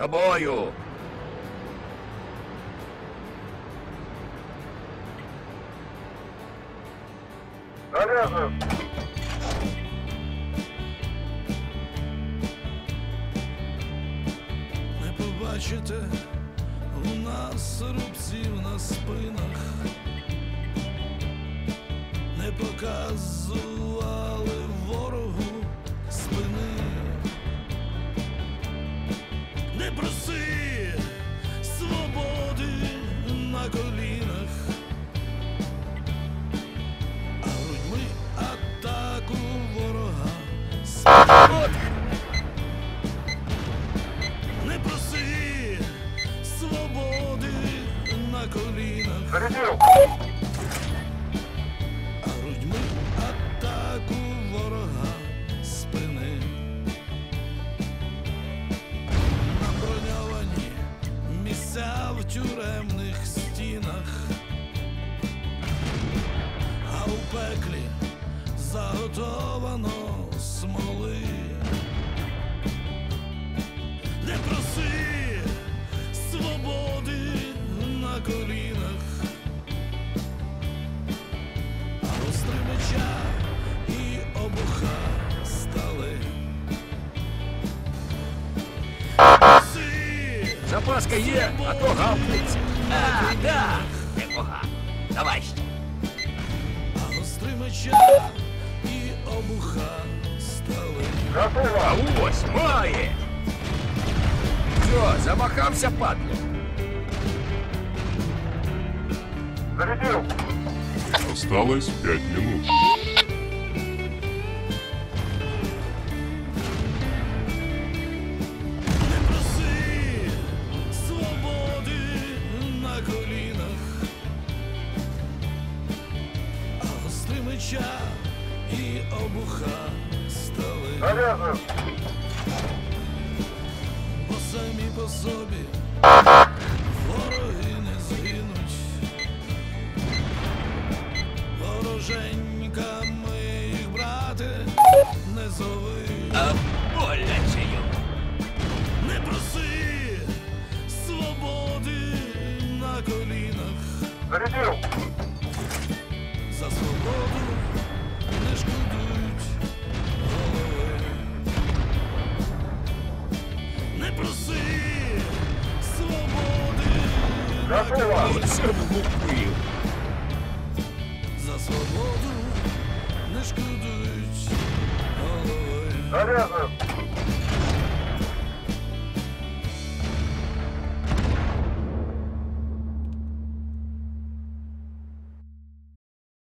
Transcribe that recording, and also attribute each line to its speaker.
Speaker 1: До бою!
Speaker 2: Заряжен.
Speaker 3: Не побачите у нас рубців на спинах, не показували
Speaker 2: Зарядил.
Speaker 3: грудьми атаку ворога спини. На броньовані місця в тюремних стінах, а у пеклі заготовано
Speaker 1: Запаска є, а то гавкається. А, да! Непогано. Давай ще.
Speaker 3: а гостри меча і обуха стали.
Speaker 1: А
Speaker 2: Готово.
Speaker 1: ось має! Все, замахався падло.
Speaker 2: Зарядил.
Speaker 4: Осталось пять минут.
Speaker 3: Меча і обуха стали, бо самі по собі вороги не згинуть, вороженьками їх брати не зови.
Speaker 1: А боляче йому.
Speaker 3: Не проси свободи на колінах,
Speaker 2: Зарядил.
Speaker 3: За свободу не шкодують голови. Не проси свободи.
Speaker 1: Оце влупив.
Speaker 3: за свободу не шкодують голови.